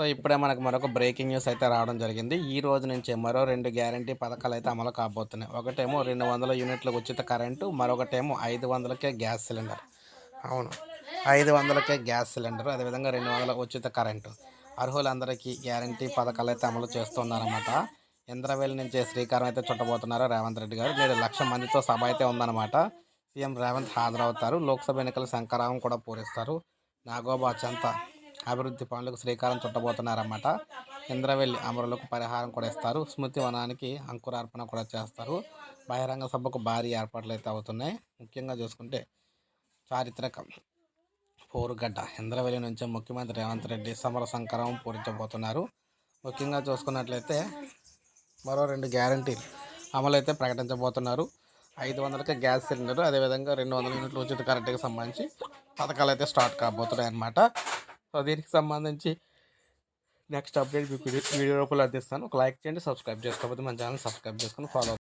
So ఇప్పుడే మనకు మరొక బ్రేకింగ్ న్యూస్ అయితే రావడం జరిగింది. ఈ రోజు నుంచే మరో రెండు గ్యారంటీ పథకాలు అయితే అమలు కాబోతున్నాయి. ఒకటేమో రెండు వందల యూనిట్ల ఉచిత కరెంటు మరొకటేమో ఐదు వందలకే గ్యాస్ సిలిండర్ అవును. ఐదు వందలకే గ్యాస్ సిలిండర్ అదేవిధంగా రెండు వందల ఉచిత కరెంటు అర్హులందరికీ గ్యారంటీ పథకాలు అయితే అమలు చేస్తున్నారన్నమాట. ఇంద్రవేలి నుంచి శ్రీకారం అయితే చుట్టబోతున్నారు రేవంత్ రెడ్డి గారు. నేడు లక్ష మందితో సభ అయితే ఉందన్నమాట. సీఎం రేవంత్ హాజరవుతారు. లోక్సభ ఎన్నికల శంకరావం కూడా పూరిస్తారు. నాగోబా చెంత అభివృద్ధి పనులకు శ్రీకారం చుట్టబోతున్నారన్నమాట. ఇంద్రవెల్లి అమరులకు పరిహారం కూడా ఇస్తారు. స్మృతి వనానికి అంకురార్పణ కూడా చేస్తారు. బహిరంగ సభకు భారీ ఏర్పాట్లు అయితే అవుతున్నాయి. ముఖ్యంగా చూసుకుంటే చారిత్రక పోరుగడ్డ. ఇంద్రవెల్లి నుంచి ముఖ్యమంత్రి రేవంత్ రెడ్డి సమర సంకరం పూరించబోతున్నారు. ముఖ్యంగా చూసుకున్నట్లయితే మరో రెండు గ్యారంటీలు అమలు అయితే ప్రకటించబోతున్నారు. ఐదు వందలకి గ్యాస్ సిలిండర్ అదేవిధంగా రెండు వందల యూనిట్లు ఉచిత కరెంట్కి సంబంధించి పథకాలు అయితే స్టార్ట్ కాబోతున్నాయి అన్నమాట సో దీనికి సంబంధించి నెక్స్ట్ అప్డేట్ మీకు వీడియో రూపంలో అందిస్తాను. ఒక లైక్ చేయండి సబ్స్క్రైబ్ చేసుకోకపోతే మన ఛానల్ సబ్స్క్రైబ్ చేసుకొని ఫాలో